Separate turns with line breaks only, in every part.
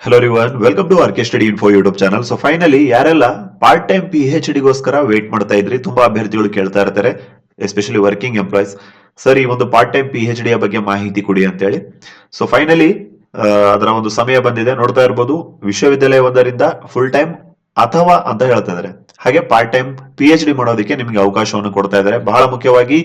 Hello ರಿವನ್ welcome to RK study info YouTube channel so finally ಯಾರೆಲ್ಲ part time P H ಡಿಗೋಸ್ಕರ wait ಮಾಡ್ತಾ ಇದ್ರಿ, ತುಂಬಾ ಅಭ್ಯರ್ಥಿಗಳು ಕೇಳ್ತಾ ಇರ್ತಾರೆ ಎಸ್ಪೆಷಲಿ ವರ್ಕಿಂಗ್ ಎಂಪ್ಲಾಯ್ಸ್ ಸರ್ ಈ ಒಂದು ಪಾರ್ಟ್ ಟೈಮ್ ಪಿ ಎಚ್ ಡಿಯ ಬಗ್ಗೆ ಮಾಹಿತಿ ಕೊಡಿ ಅಂತೇಳಿ. ಸೊ ಫೈನಲಿ ಅದರ ಒಂದು ಸಮಯ ಬಂದಿದೆ. ನೋಡ್ತಾ ಇರ್ಬೋದು, ವಿಶ್ವವಿದ್ಯಾಲಯ ಒಂದರಿಂದ ಫುಲ್ ಟೈಮ್ ಅಥವಾ ಅಂತ ಹೇಳ್ತಾ ಇದ್ದಾರೆ. ಹಾಗೆ part time P H D ಮಾಡೋದಕ್ಕೆ ನಿಮಗೆ ಅವಕಾಶವನ್ನು ಕೊಡ್ತಾ ಇದ್ದಾರೆ. ಬಹಳ ಮುಖ್ಯವಾಗಿ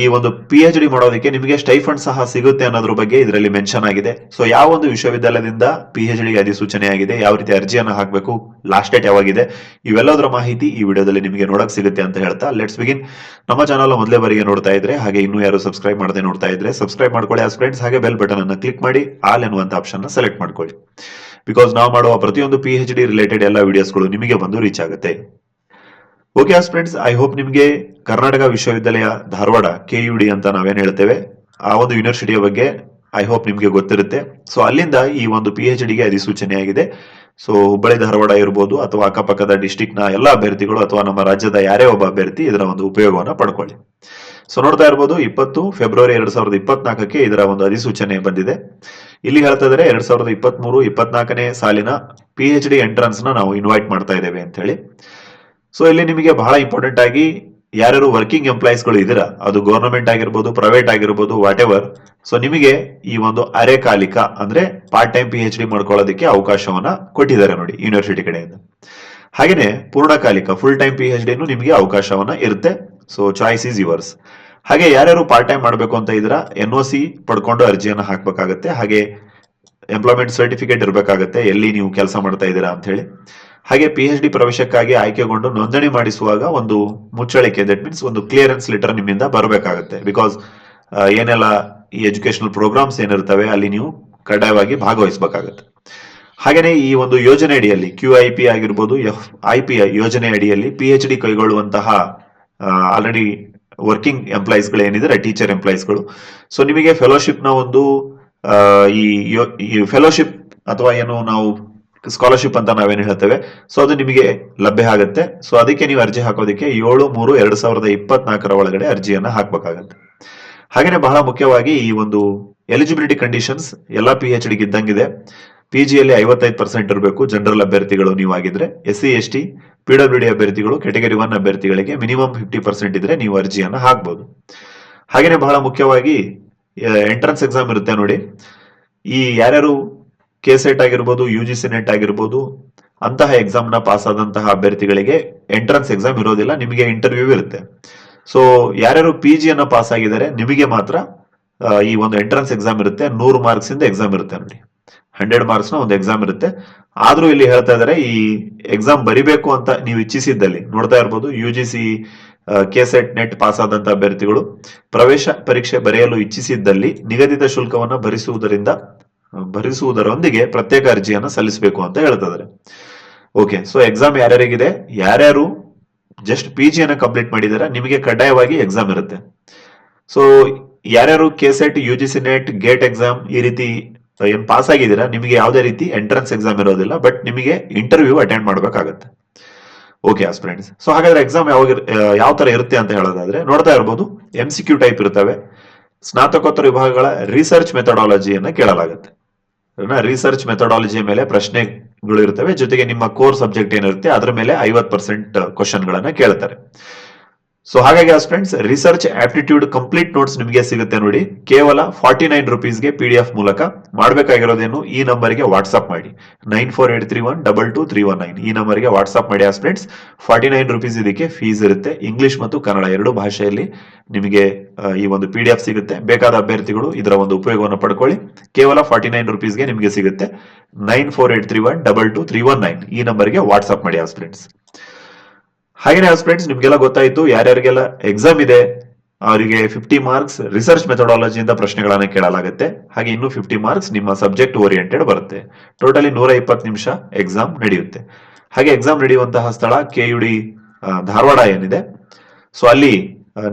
ಈ ಒಂದು ಪಿ ಎಚ್ ಡಿ ಮಾಡೋದಕ್ಕೆ ನಿಮಗೆ ಸ್ಟೈಫಂಡ್ ಸಹ ಸಿಗುತ್ತೆ ಅನ್ನೋದ್ರ ಬಗ್ಗೆ ಇದರಲ್ಲಿ ಮೆನ್ಷನ್ ಆಗಿದೆ. ಸೊ ಯಾವ ಒಂದು ವಿಶ್ವವಿದ್ಯಾಲಯದಿಂದ ಪಿ ಎಚ್ ಡಿ ಅಧಿಸೂಚನೆ ಆಗಿದೆ, ಯಾವ ರೀತಿ ಅರ್ಜಿಯನ್ನು ಹಾಕಬೇಕು ಲಾಸ್ಟ್ ಡೇಟ್ ಯಾವಾಗಿದೆ, ಇವೆಲ್ಲದರ ಮಾಹಿತಿ ಈ ವಿಡಿಯೋದಲ್ಲಿ ನಿಮಗೆ ನೋಡಕ್ ಸಿಗುತ್ತೆ ಅಂತ ಹೇಳ್ತಾ ಲೆಟ್ಸ್ ಬಿಗಿನ್ ನಮ್ಮ ಚಾನಲ್ ಮೊದಲೇ ಬಾರಿಗೆ ನೋಡ್ತಾ ಇದ್ರೆ, ಹಾಗೆ ಇನ್ನೂ ಯಾರು ಸಬ್ಸ್ಕ್ರೈಬ್ ಮಾಡದೆ ನೋಡ್ತಾ ಇದ್ರೆ ಸಬ್ಸ್ಕ್ರೈಬ್ ಮಾಡ್ಕೊಳ್ಳಿ ಆ ಫ್ರೆಂಡ್ಸ್ ಹಾಗೆ ಬೆಲ್ ಬಟನ್ ಅನ್ನು ಕ್ಲಿಕ್ ಮಾಡಿ ಆಲ್ ಎನ್ನುವಂತ ಆಪ್ಷನ್ನ ಸೆಲೆಕ್ಟ್ ಮಾಡ್ಕೊಳ್ಳಿ. ಬಿಕಾಸ್ ನಾವು ಮಾಡುವ ಪ್ರತಿಯೊಂದು ಪಿ ಎಚ್ ಡಿ ರಿಲೇಟೆಡ್ ಎಲ್ಲ ವಿಡಿಯೋಸ್ಗಳು ನಿಮಗೆ ಬಂದು ರೀಚ್ ಆಗುತ್ತೆ. ಓಕೆ ಫ್ರೆಂಡ್ಸ್ ಐ ಹೋಪ್ ನಿಮಗೆ ಕರ್ನಾಟಕ ವಿಶ್ವವಿದ್ಯಾಲಯ ಧಾರವಾಡ ಕೆ ಯು ಡಿ ಅಂತ ನಾವೇನ್ ಹೇಳ್ತೇವೆ? ಆ ಒಂದು ಯೂನಿವರ್ಸಿಟಿಯ ಬಗ್ಗೆ ಐ ಹೋಪ್ ನಿಮಗೆ ಗೊತ್ತಿರುತ್ತೆ. ಸೊ ಅಲ್ಲಿಂದ ಈ ಒಂದು ಪಿ ಎಚ್ ಡಿಗೆ ಅಧಿಸೂಚನೆ ಆಗಿದೆ. ಸೊ ಹುಬ್ಬಳ್ಳಿ, ಧಾರವಾಡ ಇರ್ಬೋದು ಅಥವಾ ಅಕ್ಕಪಕ್ಕದ ನ ಎಲ್ಲ ಅಭ್ಯರ್ಥಿಗಳು ಅಥವಾ ನಮ್ಮ ರಾಜ್ಯದ ಯಾರೇ ಒಬ್ಬ ಅಭ್ಯರ್ಥಿ ಇದರ ಒಂದು ಉಪಯೋಗವನ್ನ ಪಡ್ಕೊಳ್ಳಿ. ಸೊ ನೋಡ್ತಾ ಇರ್ಬೋದು, ಇಪ್ಪತ್ತು ಫೆಬ್ರವರಿ ಎರಡ್ ಸಾವಿರದ ಇಪ್ಪತ್ನಾಲ್ಕಕ್ಕೆ ಇದರ ಒಂದು ಅಧಿಸೂಚನೆ ಬಂದಿದೆ. ಇಲ್ಲಿ ಹೇಳ್ತಾ ಇದ್ದಾರೆ ಎರಡ್ ಸಾವಿರದ ಇಪ್ಪತ್ತ್ ಮೂರು ಇಪ್ಪತ್ನಾಲ್ಕನೇ ಸಾಲಿನ ಪಿ ಎಚ್ ಡಿ ಎಂಟ್ರನ್ಸ್ನ ನಾವು ಇನ್ವೈಟ್ ಮಾಡ್ತಾ ಇದ್ದೇವೆ ಅಂತ ಹೇಳಿ ಸೊ ಇಲ್ಲಿ ನಿಮಗೆ ಬಹಳ ಇಂಪಾರ್ಟೆಂಟ್ ಆಗಿ ಯಾರ್ಯಾರು ವರ್ಕಿಂಗ್ ಎಂಪ್ಲಾಯೀಸ್ಗಳು ಇದ್ದೀರಾ, ಅದು ಗವರ್ನಮೆಂಟ್ ಆಗಿರ್ಬೋದು ಪ್ರೈವೇಟ್ ಆಗಿರ್ಬೋದು ವಾಟ್ ಎವರ್ ಸೊ ನಿಮಗೆ ಈ ಒಂದು ಅರೆಕಾಲಿಕ ಅಂದ್ರೆ part time P H D ಮಾಡ್ಕೊಳ್ಳೋದಕ್ಕೆ ಅವಕಾಶವನ್ನ ಕೊಟ್ಟಿದ್ದಾರೆ ನೋಡಿ ಯೂನಿವರ್ಸಿಟಿ ಕಡೆಯಿಂದ. ಹಾಗೇನೆ ಪೂರ್ಣಕಾಲಿಕ ಫುಲ್ ಟೈಮ್ ಪಿ ಎಚ್ ಡಿನೂ ನಿಮಗೆ ಅವಕಾಶವನ್ನ ಇರುತ್ತೆ. ಸೊ ಚಾಯ್ಸ್ ಈಸ್ ಯುವರ್ಸ್ ಹಾಗೆ ಯಾರ್ಯಾರು ಪಾರ್ಟ್ ಟೈಮ್ ಮಾಡಬೇಕು ಅಂತ ಇದ್ದೀರಾ ಎನ್ ಒ ಸಿ ಪಡ್ಕೊಂಡು ಅರ್ಜಿಯನ್ನು ಹಾಕ್ಬೇಕಾಗತ್ತೆ. ಹಾಗೆ ಎಂಪ್ಲಾಯ್ಮೆಂಟ್ ಸರ್ಟಿಫಿಕೇಟ್ ಇರಬೇಕಾಗತ್ತೆ. ಎಲ್ಲಿ ನೀವು ಕೆಲಸ ಮಾಡ್ತಾ ಇದ್ದೀರಾ ಅಂತ ಹೇಳಿ. ಹಾಗೆ ಪಿ ಎಚ್ ಡಿ ಪ್ರವೇಶಕ್ಕಾಗಿ ಆಯ್ಕೆಗೊಂಡು ನೋಂದಣಿ ಮಾಡಿಸುವಾಗ ಒಂದು ಮುಚ್ಚಳಿಕೆ ದಟ್ ಮೀನ್ಸ್ ಒಂದು ಕ್ಲಿಯರೆನ್ಸ್ ಲೆಟರ್ ನಿಮ್ಮಿಂದ ಬರಬೇಕಾಗುತ್ತೆ. ಬಿಕಾಸ್ ಏನೆಲ್ಲ ಈ ಎಜುಕೇಶನಲ್ ಪ್ರೋಗ್ರಾಮ್ಸ್ ಏನಿರ್ತವೆ ಅಲ್ಲಿ ನೀವು ಕಡ್ಡಾಯವಾಗಿ ಭಾಗವಹಿಸಬೇಕಾಗುತ್ತೆ. ಹಾಗೆಯೇ ಈ ಒಂದು ಯೋಜನೆ ಅಡಿಯಲ್ಲಿ ಕ್ಯೂ ಐ ಪಿ ಆಗಿರ್ಬೋದು ಎಫ್ ಐ ಪಿ ಯೋಜನೆ ಅಡಿಯಲ್ಲಿ ಪಿ ಎಚ್ ಡಿ ಕೈಗೊಳ್ಳುವಂತಹ ಆಲ್ರೆಡಿ ವರ್ಕಿಂಗ್ ಎಂಪ್ಲಾಯೀಸ್ಗಳು ಏನಿದ್ದಾರೆ ಟೀಚರ್ ಎಂಪ್ಲಾಯೀಸ್ಗಳು ಸೊ ನಿಮಗೆ ಫೆಲೋಶಿಪ್ನ ಒಂದು ಈ ಫೆಲೋಶಿಪ್ ಅಥವಾ ಏನು ನಾವು ಸ್ಕಾಲರ್ಶಿಪ್ ಅಂತ ನಾವೇನು ಹೇಳ್ತೇವೆ? ಸೊ ಅದು ನಿಮಗೆ ಲಭ್ಯ ಆಗುತ್ತೆ. ಸೊ ಅದಕ್ಕೆ ನೀವು ಅರ್ಜಿ ಹಾಕೋದಕ್ಕೆ ಏಳು, ಮೂರು, ಎರಡ್ ಸಾವಿರದ ಇಪ್ಪತ್ನಾಲ್ಕರ ಒಳಗಡೆ ಅರ್ಜಿಯನ್ನು ಹಾಕಬೇಕಾಗತ್ತೆ. ಹಾಗೆಯೇ ಬಹಳ ಮುಖ್ಯವಾಗಿ ಈ ಒಂದು ಎಲಿಜಿಬಿಲಿಟಿ ಕಂಡೀಷನ್ಸ್ ಎಲ್ಲ ಪಿ ಎಚ್ ಡಿಗೆ ಇದ್ದಂಗಿದೆ. ಪಿ ಜಿಯಲ್ಲಿ ಐವತ್ತೈದು ಪರ್ಸೆಂಟ್ ಇರಬೇಕು ಜನರಲ್ ಅಭ್ಯರ್ಥಿಗಳು ನೀವಾಗಿದ್ರೆ S C S T P W D ಅಭ್ಯರ್ಥಿಗಳು ಕೆಟಗರಿ ಒನ್ ಅಭ್ಯರ್ಥಿಗಳಿಗೆ ಮಿನಿಮಮ್ ಫಿಫ್ಟಿ ಪರ್ಸೆಂಟ್ ಇದ್ರೆ ನೀವು ಅರ್ಜಿಯನ್ನು ಹಾಕ್ಬೋದು. ಹಾಗೆಯೇ ಬಹಳ ಮುಖ್ಯವಾಗಿ ಎಂಟ್ರೆನ್ಸ್ ಎಕ್ಸಾಮ್ ಇರುತ್ತೆ ನೋಡಿ. ಈ ಯಾರ್ಯಾರು ಕೆ ಸೆಟ್ ಆಗಿರ್ಬೋದು ಯು ಜಿ ಸಿ ನೆಟ್ ಆಗಿರ್ಬೋದು, ಅಂತಹ ಎಕ್ಸಾಮ್ನ ಪಾಸ್ ಆದಂತಹ ಅಭ್ಯರ್ಥಿಗಳಿಗೆ ಎಂಟ್ರನ್ಸ್ ಎಕ್ಸಾಮ್ ಇರೋದಿಲ್ಲ, ನಿಮಗೆ ಇಂಟರ್ವ್ಯೂ ಇರುತ್ತೆ. ಸೊ ಯಾರ್ಯಾರು ಪಿ ಜಿಯನ್ನ ಪಾಸ್ ಆಗಿದ್ದಾರೆ, ನಿಮಗೆ ಮಾತ್ರ ಈ ಒಂದು ಎಂಟ್ರನ್ಸ್ ಎಕ್ಸಾಮ್ ಇರುತ್ತೆ. ನೂರು ಮಾರ್ಕ್ಸ್ ಇಂದ ಎಕ್ಸಾಮ್ ಇರುತ್ತೆ ನೋಡಿ. ಹಂಡ್ರೆಡ್ ಮಾರ್ಕ್ಸ್ನ ಒಂದು ಎಕ್ಸಾಮ್ ಇರುತ್ತೆ. ಆದ್ರೂ ಇಲ್ಲಿ ಹೇಳ್ತಾ ಇದಾರೆ, ಈ ಎಕ್ಸಾಮ್ ಬರಿಬೇಕು ಅಂತ ನೀವು ಇಚ್ಛಿಸಿದ್ದಲ್ಲಿ, ನೋಡ್ತಾ ಇರ್ಬೋದು U G C K set net pass ಆದಂತ ಅಭ್ಯರ್ಥಿಗಳು ಪ್ರವೇಶ ಪರೀಕ್ಷೆ ಬರೆಯಲು ಇಚ್ಛಿಸಿದ್ದಲ್ಲಿ ನಿಗದಿತ ಶುಲ್ಕವನ್ನು ಭರಿಸುವುದರಿಂದ ಭರಿಸುವುದರೊಂದಿಗೆ ಪ್ರತ್ಯೇಕ ಅರ್ಜಿಯನ್ನ ಸಲ್ಲಿಸಬೇಕು ಅಂತ ಹೇಳ್ತಾ ಇದಾರೆ ಓಕೆ ಸೊ ಎಕ್ಸಾಮ್ ಯಾರ್ಯಾರಿಗಿದೆ? ಯಾರ್ಯಾರು ಜಸ್ಟ್ ಪಿ ಜಿಯನ್ನು ಕಂಪ್ಲೀಟ್ ಮಾಡಿದಾರೆ, ನಿಮಗೆ ಕಡ್ಡಾಯವಾಗಿ ಎಕ್ಸಾಮ್ ಇರುತ್ತೆ. ಸೊ ಯಾರ್ಯಾರು K set U G C net gate exam ಈ ರೀತಿ ಏನ್ ಪಾಸ್ ಆಗಿದ್ದೀರಾ, ನಿಮಗೆ ಯಾವುದೇ ರೀತಿ ಎಂಟ್ರೆನ್ಸ್ ಎಕ್ಸಾಮ್ ಇರೋದಿಲ್ಲ ಬಟ್ ನಿಮಗೆ ಇಂಟರ್ವ್ಯೂ ಅಟೆಂಡ್ ಮಾಡಬೇಕಾಗತ್ತೆ. ಓಕೆ ಫ್ರೆಂಡ್ಸ್ ಸೊ ಹಾಗಾದ್ರೆ ಎಕ್ಸಾಮ್ ಯಾವಾಗ ಯಾವ ತರ ಇರುತ್ತೆ ಅಂತ ಹೇಳೋದಾದ್ರೆ, ನೋಡ್ತಾ ಇರ್ಬೋದು ಎಂ ಸಿ ಕ್ಯೂ ಟೈಪ್ ಇರ್ತವೆ. ಸ್ನಾತಕೋತ್ತರ ವಿಭಾಗಗಳ ರಿಸರ್ಚ್ ಮೆಥಡಾಲಜಿಯನ್ನು ಕೇಳಲಾಗುತ್ತೆ. ರಿಸರ್ಚ್ ಮೆಥಡಾಲಜಿ ಮೇಲೆ ಪ್ರಶ್ನೆಗಳು ಇರ್ತವೆ ಜೊತೆಗೆ ನಿಮ್ಮ ಕೋರ್ ಸಬ್ಜೆಕ್ಟ್ ಏನಿರುತ್ತೆ, ಅದರ ಮೇಲೆ ಐವತ್ ಪರ್ಸೆಂಟ್ ಕ್ವಶನ್ ಗಳನ್ನ ಕೇಳ್ತಾರೆ. ಸೊ ಹಾಗಾಗಿ friends research aptitude complete notes ನಿಮಗೆ ಸಿಗುತ್ತೆ ನೋಡಿ. ಕೇವಲ ಫಾರ್ಟಿ ನೈನ್ ರುಪೀಸ್ಗೆ ಪಿ ಡಿ ಎಫ್ ಮೂಲಕ ಮಾಡಬೇಕಾಗಿರೋದೇನು ಈ ನಂಬರ್ಗೆ ವಾಟ್ಸ್ಆಪ್ ಮಾಡಿ. Nine four eight three one double two three one nine ಈ ನಂಬರ್ಗೆ ವಾಟ್ಸ್ಆಪ್ ಮಾಡಿ ಫ್ರೆಂಡ್ಸ್ ಫಾರ್ಟಿ ನೈನ್ ರುಪೀಸ್ ಇದಕ್ಕೆ ಫೀಸ್ ಇರುತ್ತೆ. ಇಂಗ್ಲಿಷ್ ಮತ್ತು ಕನ್ನಡ ಎರಡು ಭಾಷೆಯಲ್ಲಿ ನಿಮಗೆ ಈ ಒಂದು ಪಿ ಎಫ್ ಸಿಗುತ್ತೆ. ಬೇಕಾದ ಅಭ್ಯರ್ಥಿಗಳು ಇದರ ಒಂದು ಉಪಯೋಗವನ್ನು ಪಡ್ಕೊಳ್ಳಿ. ಕೇವಲ ಫಾರ್ಟಿ ನೈನ್ ರುಪೀಸ್ಗೆ ನಿಮಗೆ ಸಿಗುತ್ತೆ. Nine four eight three one double two three one nine ಈ ನಂಬರ್ಗೆ ವಾಟ್ಸ್ಆಪ್ ಮಾಡಿ ಫ್ರೆಂಡ್ಸ್ ಹಾಗೇನೆ ಫ್ರೆಂಡ್ಸ್ ನಿಮ್ಗೆಲ್ಲ ಗೊತ್ತಾಯ್ತು, ಯಾರ್ಯಾರಿಗೆಲ್ಲ ಎಕ್ಸಾಮ್ ಇದೆ, ಅವರಿಗೆ ಫಿಫ್ಟಿ ಮಾರ್ಕ್ಸ್ ರಿಸರ್ಚ್ ಮೆಥಡಾಲಜಿಯಿಂದ ಪ್ರಶ್ನೆಗಳನ್ನ ಕೇಳಲಾಗುತ್ತೆ. ಹಾಗೆ ಇನ್ನು ಫಿಫ್ಟಿ ಮಾರ್ಕ್ಸ್ ನಿಮ್ಮ ಸಬ್ಜೆಕ್ಟ್ ಓರಿಯೆಂಟೆಡ್ ಬರುತ್ತೆ. ಟೋಟಲಿ ನೂರ ಇಪ್ಪತ್ತು ನಿಮಿಷ ಎಕ್ಸಾಮ್ ನಡೆಯುತ್ತೆ. ಹಾಗೆ ಎಕ್ಸಾಮ್ ನಡೆಯುವಂತಹ ಸ್ಥಳ ಕೆ ಯು ಡಿ ಧಾರವಾಡ ಏನಿದೆ ಸೊ ಅಲ್ಲಿ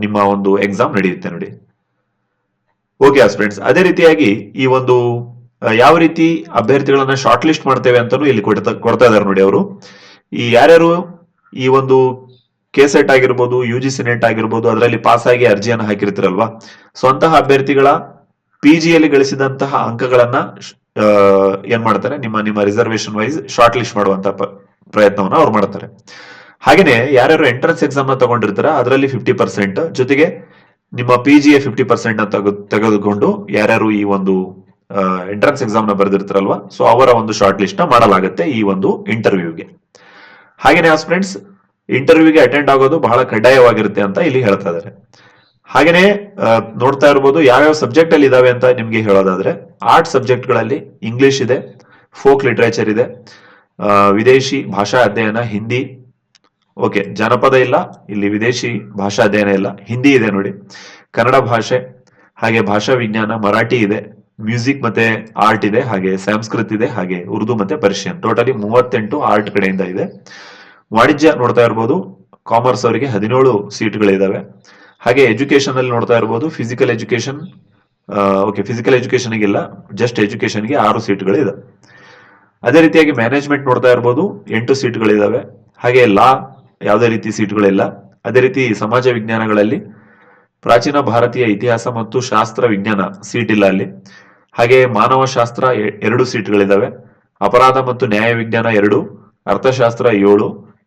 ನಿಮ್ಮ ಒಂದು ಎಕ್ಸಾಮ್ ನಡೆಯುತ್ತೆ ನೋಡಿ. ಓಕೆ ಫ್ರೆಂಡ್ಸ್ ಅದೇ ರೀತಿಯಾಗಿ ಈ ಒಂದು ಯಾವ ರೀತಿ ಅಭ್ಯರ್ಥಿಗಳನ್ನ ಶಾರ್ಟ್ ಲಿಸ್ಟ್ ಮಾಡ್ತೇವೆ ಅಂತಲೂ ಇಲ್ಲಿ ಕೊಡ್ತಾ ಕೊಡ್ತಾ ಇದಾರೆ ನೋಡಿ ಅವರು. ಈ ಯಾರ್ಯಾರು ಈ ಒಂದು ಕೆ ಸೆಟ್ ಆಗಿರ್ಬೋದು ಯು ಜಿ ಸಿ ನೆಟ್ ಆಗಿರ್ಬೋದು, ಅದರಲ್ಲಿ ಪಾಸ್ ಆಗಿ ಅರ್ಜಿಯನ್ನು ಹಾಕಿರ್ತಿರಲ್ವಾ? ಸೊ ಅಂತಹ ಅಭ್ಯರ್ಥಿಗಳ ಪಿ ಜಿಯಲ್ಲಿ ಗಳಿಸಿದಂತಹ ಅಂಕಗಳನ್ನ ಏನ್ ಮಾಡ್ತಾರೆ? ನಿಮ್ಮ ನಿಮ್ಮ ರಿಸರ್ವೇಶನ್ ವೈಸ್ ಶಾರ್ಟ್ ಲಿಸ್ಟ್ ಮಾಡುವಂತಹ ಪ್ರಯತ್ನವನ್ನು ಅವ್ರು ಮಾಡ್ತಾರೆ. ಹಾಗೇನೆ ಯಾರ್ಯಾರು ಎಂಟ್ರೆನ್ಸ್ ಎಕ್ಸಾಮ್ನ ತಗೊಂಡಿರ್ತಾರ, ಅದರಲ್ಲಿ ಫಿಫ್ಟಿ ಪರ್ಸೆಂಟ್ ಜೊತೆಗೆ ನಿಮ್ಮ ಪಿ ಎ ಫಿಫ್ಟಿ ಪರ್ಸೆಂಟ್ನ ತೆಗೆ- ತೆಗೆದುಕೊಂಡು ಯಾರ್ಯಾರು ಈ ಒಂದು ಎಂಟ್ರೆನ್ಸ್ ಎಕ್ಸಾಮ್ನ ಬರೆದಿರ್ತಾರಲ್ವಾ? ಸೊ ಅವರ ಒಂದು ಶಾರ್ಟ್ ಲಿಸ್ಟ್ನ ಮಾಡಲಾಗುತ್ತೆ ಈ ಒಂದು ಇಂಟರ್ವ್ಯೂಗೆ ಹಾಗೇನೆ ಫ್ರೆಂಡ್ಸ್ ಇಂಟರ್ವ್ಯೂಗೆ ಅಟೆಂಡ್ ಆಗೋದು ಬಹಳ ಕಡ್ಡಾಯವಾಗಿರುತ್ತೆ ಅಂತ ಇಲ್ಲಿ ಹೇಳ್ತಾ ಇದ್ದಾರೆ. ಹಾಗೇನೆ ನೋಡ್ತಾ ಇರ್ಬೋದು ಯಾವ್ಯಾವ ಸಬ್ಜೆಕ್ಟ್ ಅಲ್ಲಿ ಇದಾವೆ ಅಂತ ನಿಮ್ಗೆ ಹೇಳೋದಾದ್ರೆ ಆರ್ಟ್ ಸಬ್ಜೆಕ್ಟ್ಗಳಲ್ಲಿ ಇಂಗ್ಲಿಷ್ ಇದೆ ಫೋಕ್ ಲಿಟ್ರೇಚರ್ ಇದೆ ವಿದೇಶಿ ಭಾಷಾ ಅಧ್ಯಯನ, ಹಿಂದಿ ಓಕೆ ಜನಪದ ಇಲ್ಲ, ಇಲ್ಲಿ ವಿದೇಶಿ ಭಾಷಾ ಅಧ್ಯಯನ ಇಲ್ಲ, ಹಿಂದಿ ಇದೆ ನೋಡಿ. ಕನ್ನಡ ಭಾಷೆ, ಹಾಗೆ ಭಾಷಾ ವಿಜ್ಞಾನ, ಮರಾಠಿ ಇದೆ. ಮ್ಯೂಸಿಕ್ ಮತ್ತೆ ಆರ್ಟ್ ಇದೆ, ಹಾಗೆ ಸಂಸ್ಕೃತ್ ಇದೆ, ಹಾಗೆ ಉರ್ದು ಮತ್ತೆ ಪರ್ಷಿಯನ್ ಟೋಟಲಿ ಮೂವತ್ತೆಂಟು ಆರ್ಟ್ ಕಡೆಯಿಂದ ಇದೆ. ವಾಣಿಜ್ಯ ನೋಡ್ತಾ ಇರ್ಬೋದು. ಕಾಮರ್ಸ್ ಅವರಿಗೆ ಹದಿನೇಳು ಸೀಟ್ಗಳಿದಾವೆ. ಹಾಗೆ ಎಜುಕೇಶನ್ ಅಲ್ಲಿ ನೋಡ್ತಾ ಇರ್ಬೋದು. Physical education okay physical education ಇಲ್ಲ ಜಸ್ಟ್ ಎಜುಕೇಶನ್ಗೆ ಆರು ಸೀಟ್ಗಳು ಇದೆ ಅದೇ ರೀತಿಯಾಗಿ ಮ್ಯಾನೇಜ್ಮೆಂಟ್ ನೋಡ್ತಾ ಇರ್ಬೋದು. ಎಂಟು ಸೀಟ್ಗಳಿದಾವೆ. ಹಾಗೆ ಲಾ ಯಾವುದೇ ರೀತಿ ಸೀಟ್ಗಳಿಲ್ಲ. ಅದೇ ರೀತಿ ಸಮಾಜ ವಿಜ್ಞಾನಗಳಲ್ಲಿ ಪ್ರಾಚೀನ ಭಾರತೀಯ ಇತಿಹಾಸ ಮತ್ತು ಶಾಸ್ತ್ರ ವಿಜ್ಞಾನ ಸೀಟ್ ಇಲ್ಲ ಅಲ್ಲಿ. ಹಾಗೆ ಮಾನವಶಾಸ್ತ್ರ ಎರಡು ಸೀಟ್ಗಳಿದ್ದಾವೆ ಅಪರಾಧ ಮತ್ತು ನ್ಯಾಯ ವಿಜ್ಞಾನ ಎರಡು, ಅರ್ಥಶಾಸ್ತ್ರ ಏಳು,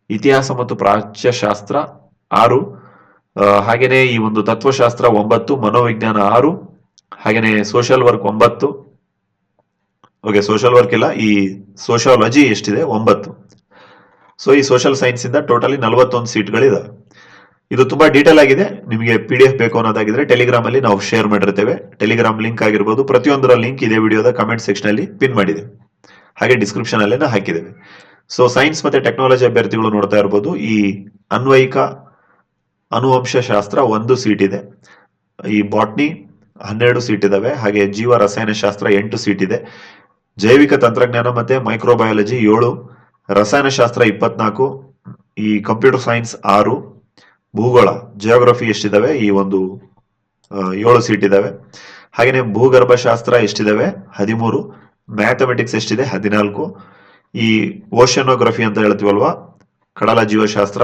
ಇತಿಹಾಸ ಮತ್ತು ಪ್ರಾಚ್ಯಶಾಸ್ತ್ರ ಆರು ಹಾಗೆಯೇ ಈ ಒಂದು ತತ್ವಶಾಸ್ತ್ರ ಒಂಬತ್ತು, ಮನೋವಿಜ್ಞಾನ ಆರು, ಹಾಗೆಯೇ ಸೋಷಿಯಲ್ ವರ್ಕ್ ಒಂಬತ್ತು. ಓಕೆ, ಸೋಷಿಯಲ್ ವರ್ಕ್ ಇಲ್ಲ, ಈ ಸೋಷಿಯಾಲಜಿ ಎಷ್ಟಿದೆ? ಒಂಬತ್ತು. ಸೊ, ಈ ಸೋಷಿಯಲ್ ಸೈನ್ಸ್ ಇಂದ ಟೋಟಲಿ ನಲವತ್ತೊಂದು ಸೀಟ್ಗಳಿದಾವೆ. ಇದು ತುಂಬಾ ಡೀಟೇಲ್ ಆಗಿದೆ. ನಿಮಗೆ ಪಿ ಡಿ ಎಫ್ ಬೇಕು ಅನ್ನೋದಾಗಿದ್ರೆ ಟೆಲಿಗ್ರಾಮ್ ಅಲ್ಲಿ ನಾವು ಶೇರ್ ಮಾಡಿರ್ತೇವೆ. ಟೆಲಿಗ್ರಾಮ್ ಲಿಂಕ್ ಆಗಿರ್ಬೋದು, ಪ್ರತಿಯೊಂದರ ಲಿಂಕ್ ಇದೇ ವಿಡಿಯೋದ ಕಮೆಂಟ್ ಸೆಕ್ಷನ್ ಅಲ್ಲಿ ಪಿನ್ ಮಾಡಿದೆ. ಹಾಗೆ ಡಿಸ್ಕ್ರಿಪ್ಷನ್ ಅಲ್ಲೇ ಹಾಕಿದ್ದೇವೆ. ಸೊ ಸೈನ್ಸ್ ಮತ್ತೆ ಟೆಕ್ನಾಲಜಿ ಅಭ್ಯರ್ಥಿಗಳು ನೋಡ್ತಾ ಇರ್ಬೋದು. ಈ ಅನ್ವಯಿಕ ಅನುವಂಶ ಶಾಸ್ತ್ರ ಒಂದು ಸೀಟ್ ಇದೆ. ಈ ಬಾಟ್ನಿ ಹನ್ನೆರಡು ಸೀಟ್ ಇದಾವೆ. ಹಾಗೆ ಜೀವ ರಸಾಯನಶಾಸ್ತ್ರ ಎಂಟು ಸೀಟ್ ಇದೆ. ಜೈವಿಕ ತಂತ್ರಜ್ಞಾನ ಮತ್ತೆ ಮೈಕ್ರೋಬಯಾಲಜಿ ಏಳು ರಸಾಯನಶಾಸ್ತ್ರ ಇಪ್ಪತ್ನಾಲ್ಕು, ಈ ಕಂಪ್ಯೂಟರ್ ಸೈನ್ಸ್ ಆರು ಭೂಗೋಳ ಜಿಯೋಗ್ರಫಿ ಎಷ್ಟಿದಾವೆ? ಈ ಒಂದು ಏಳು ಸೀಟ್ ಇದಾವೆ. ಹಾಗೆಯೇ ಭೂಗರ್ಭಶಾಸ್ತ್ರ ಎಷ್ಟಿದಾವೆ? ಹದಿಮೂರು. ಮ್ಯಾಥಮೆಟಿಕ್ಸ್ ಎಷ್ಟಿದೆ? ಹದಿನಾಲ್ಕು. ಈ ಓಷನೋಗ್ರಫಿ ಅಂತ ಹೇಳ್ತೀವಲ್ವಾ? ಕಡಲ ಜೀವಶಾಸ್ತ್ರ,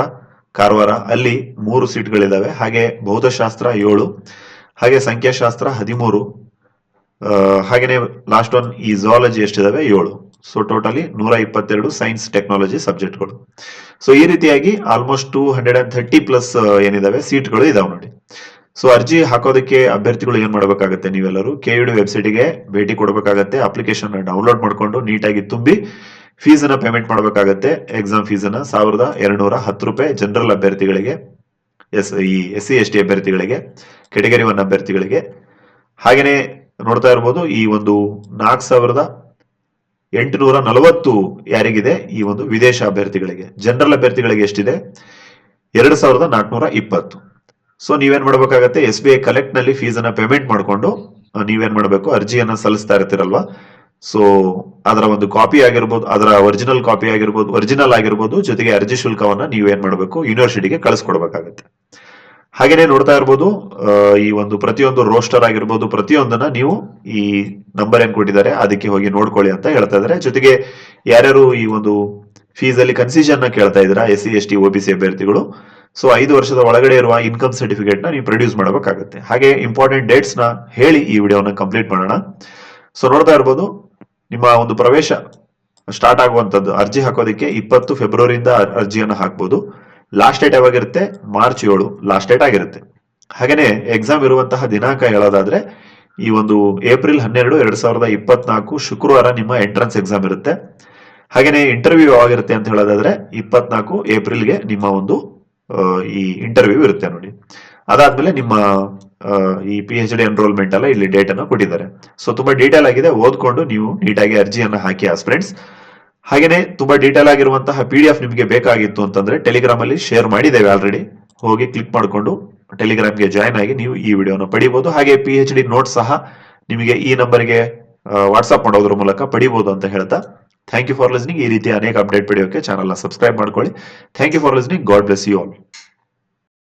ಕಾರವಾರ, ಅಲ್ಲಿ ಮೂರು ಸೀಟ್ಗಳಿದ್ದಾವೆ ಹಾಗೆ ಭೌತಶಾಸ್ತ್ರ ಏಳು. ಹಾಗೆ ಸಂಖ್ಯಾಶಾಸ್ತ್ರ ಹದಿಮೂರು. ಹಾಗೆಯೇ ಲಾಸ್ಟ್ ಒನ್ ಈ ಝಾಲಜಿ ಎಷ್ಟಿದಾವೆ? ಏಳು. ಸೊ ಟೋಟಲಿ ನೂರ ಇಪ್ಪತ್ತೆರಡು ಸೈನ್ಸ್ ಟೆಕ್ನಾಲಜಿ ಸಬ್ಜೆಕ್ಟ್ಗಳು ಸೊ ಈ ರೀತಿಯಾಗಿ almost two hundred and thirty plus ಏನಿದಾವೆ ಸೀಟ್ಗಳು ಇದಾವೆ ನೋಡಿ. ಸೊ ಅರ್ಜಿ ಹಾಕೋದಕ್ಕೆ ಅಭ್ಯರ್ಥಿಗಳು ಏನ್ ಮಾಡಬೇಕಾಗತ್ತೆ ನೀವೆಲ್ಲರೂ? ಕೆ ಯು ಡಿ ವೆಬ್ಸೈಟ್ಗೆ ಭೇಟಿ ಕೊಡಬೇಕಾಗತ್ತೆ ಅಪ್ಲಿಕೇಶನ್ ಡೌನ್ಲೋಡ್ ಮಾಡ್ಕೊಂಡು ನೀಟಾಗಿ ತುಂಬಿ ಫೀಸ್ ಅನ್ನ ಪೇಮೆಂಟ್ ಮಾಡಬೇಕಾಗತ್ತೆ ಎಕ್ಸಾಮ್ ಫೀಸ್ ಅನ್ನ ಸಾವಿರದ ಎರಡ್ನೂರ ಹತ್ತು ರೂಪಾಯಿ ಜನರಲ್ ಅಭ್ಯರ್ಥಿಗಳಿಗೆ, ಎಸ್, ಈ ಎಸ್ ಸಿ ಎಸ್, ಟಿ ಅಭ್ಯರ್ಥಿಗಳಿಗೆ ಕೆಟಗರಿ ಒನ್ ಅಭ್ಯರ್ಥಿಗಳಿಗೆ. ಹಾಗೇನೆ ನೋಡ್ತಾ ಇರ್ಬೋದು, ಈ ಒಂದು ನಾಲ್ಕು ಸಾವಿರದ ಎಂಟುನೂರ ನಲವತ್ತು ಯಾರಿಗಿದೆ? ಈ ಒಂದು ವಿದೇಶ ಅಭ್ಯರ್ಥಿಗಳಿಗೆ. ಜನರಲ್ ಅಭ್ಯರ್ಥಿಗಳಿಗೆ ಎಷ್ಟಿದೆ? ಎರಡು ಸಾವಿರದ ನಾಲ್ಕುನೂರ ಇಪ್ಪತ್ತು. ಸೊ ನೀವೇನ್ ಮಾಡ್ಬೇಕಾಗತ್ತೆ? ಎಸ್ ಬಿ ಐ ಕಲೆಕ್ಟ್ನಲ್ಲಿ ಫೀಸ್ ಅನ್ನ ಪೇಮೆಂಟ್ ಮಾಡಿಕೊಂಡು ನೀವೇನ್ ಮಾಡಬೇಕು? ಅರ್ಜಿಯನ್ನ ಸಲ್ಲಿಸ್ತಾ ಇರ್ತೀರಲ್ವಾ? ಸೊ ಅದರ ಒಂದು ಕಾಪಿ ಆಗಿರ್ಬೋದು, ಅದರ ಒರಿಜಿನಲ್ ಕಾಪಿ ಆಗಿರ್ಬೋದು ಒರಿಜಿನಲ್ ಆಗಿರ್ಬೋದು, ಜೊತೆಗೆ ಅರ್ಜಿ ಶುಲ್ಕವನ್ನ ನೀವೇನ್ ಮಾಡಬೇಕು? ಯೂನಿವರ್ಸಿಟಿಗೆ ಕಳಿಸ್ಕೊಡ್ಬೇಕಾಗತ್ತೆ. ಹಾಗೇನೆ ನೋಡ್ತಾ ಇರ್ಬೋದು ಈ ಒಂದು ಪ್ರತಿಯೊಂದು ರೋಸ್ಟರ್ ಆಗಿರ್ಬೋದು, ಪ್ರತಿಯೊಂದನ್ನ ನೀವು ಈ ನಂಬರ್ ಏನ್ ಕೊಟ್ಟಿದ್ದಾರೆ ಅದಕ್ಕೆ ಹೋಗಿ ನೋಡ್ಕೊಳ್ಳಿ ಅಂತ ಹೇಳ್ತಾ ಇದಾರೆ ಜೊತೆಗೆ ಯಾರ್ಯಾರು ಈ ಒಂದು ಫೀಸ್ ಅಲ್ಲಿ ಕನ್ಸಿಷನ್ನ ಕೇಳ್ತಾ ಇದ್ದೀರಾ, S C, S T O B C ಅಭ್ಯರ್ಥಿಗಳು, ಸೊ ಐದು ವರ್ಷದ ಒಳಗಡೆ ಇರುವ ಇನ್ಕಮ್ ಸರ್ಟಿಫಿಕೇಟ್ನ ನೀವು ಪ್ರೊಡ್ಯೂಸ್ ಮಾಡಬೇಕಾಗುತ್ತೆ. ಹಾಗೆ ಇಂಪಾರ್ಟೆಂಟ್ ಡೇಟ್ಸ್ನ ಹೇಳಿ ಈ ವಿಡಿಯೋನ ಕಂಪ್ಲೀಟ್ ಮಾಡೋಣ. ಸೊ ನೋಡ್ತಾ ಇರ್ಬೋದು, ನಿಮ್ಮ ಒಂದು ಪ್ರವೇಶ ಸ್ಟಾರ್ಟ್ ಆಗುವಂತದ್ದು ಅರ್ಜಿ ಹಾಕೋದಕ್ಕೆ ಇಪ್ಪತ್ತು ಫೆಬ್ರವರಿಯಿಂದ ಅರ್ಜಿಯನ್ನ ಹಾಕ್ಬೋದು. ಲಾಸ್ಟ್ ಡೇಟ್ ಯಾವಾಗಿರುತ್ತೆ? ಮಾರ್ಚ್ ಏಳು. ಲಾಸ್ಟ್ ಡೇಟ್ ಆಗಿರುತ್ತೆ. ಹಾಗೇನೆ ಎಕ್ಸಾಮ್ ಇರುವಂತಹ ದಿನಾಂಕ ಹೇಳೋದಾದ್ರೆ ಈ ಒಂದು ಏಪ್ರಿಲ್ ಹನ್ನೆರಡು ಎರಡ್ ಸಾವಿರದ ಇಪ್ಪತ್ನಾಲ್ಕು ಶುಕ್ರವಾರ ನಿಮ್ಮ ಎಂಟ್ರೆನ್ಸ್ ಎಕ್ಸಾಮ್ ಇರುತ್ತೆ. ಹಾಗೇನೆ ಇಂಟರ್ವ್ಯೂ ಯಾವಾಗಿರುತ್ತೆ ಅಂತ ಹೇಳೋದಾದ್ರೆ ಇಪ್ಪತ್ನಾಲ್ಕು ಏಪ್ರಿಲ್ಗೆ ನಿಮ್ಮ ಒಂದು ಆ, ಈ ಇಂಟರ್ವ್ಯೂ ಇರುತ್ತೆ ನೋಡಿ. ಅದಾದ್ಮೇಲೆ ನಿಮ್ಮ ಆ, ಈ ಪಿ ಎಚ್ ಡಿ ಎನ್ರೋಲ್ಮೆಂಟ್ ಎಲ್ಲ ಇಲ್ಲಿ ಡೇಟ್ ಅನ್ನು ಕೊಟ್ಟಿದ್ದಾರೆ. ಸೊ ತುಂಬಾ ಡೀಟೇಲ್ ಆಗಿದೆ. ಓದ್ಕೊಂಡು ನೀವು ನೀಟಾಗಿ ಅರ್ಜಿಯನ್ನು ಹಾಕಿ ಫ್ರೆಂಡ್ಸ್ ಹಾಗೇನೆ ತುಂಬಾ ಡೀಟೇಲ್ ಆಗಿರುವಂತಹ ಪಿ ಡಿ ಎಫ್ ನಿಮಗೆ ಬೇಕಾಗಿತ್ತು ಅಂತಂದ್ರೆ ಟೆಲಿಗ್ರಾಮ್ ಅಲ್ಲಿ ಶೇರ್ ಮಾಡಿದ್ದೇವೆ ಆಲ್ರೆಡಿ ಹೋಗಿ ಕ್ಲಿಕ್ ಮಾಡಿಕೊಂಡು ಟೆಲಿಗ್ರಾಮ್ಗೆ ಜಾಯ್ನ್ ಆಗಿ ನೀವು ಈ ವಿಡಿಯೋನ ಪಡಿಬಹುದು ಹಾಗೆ ಪಿ ಎಚ್ ಡಿ ನೋಟ್ ಸಹ ನಿಮಗೆ ಈ ನಂಬರ್ಗೆ ವಾಟ್ಸ್ಆಪ್ ಮಾಡೋದ್ರ ಮೂಲಕ ಪಡಿಬಹುದು ಅಂತ ಹೇಳ್ತಾ. ಥ್ಯಾಂಕ್ ಯು ಫಾರ್ ಲಿಸ್ನಿಂಗ್ ಈ ರೀತಿ ಅನೇಕ ಅಪ್ಡೇಟ್ ಪಡೆಯೋಕೆ ಚಾನಲ್ನ ಸಬ್ಸ್ಕ್ರೈಬ್ ಮಾಡ್ಕೊಳ್ಳಿ. Thank you for listening God bless you all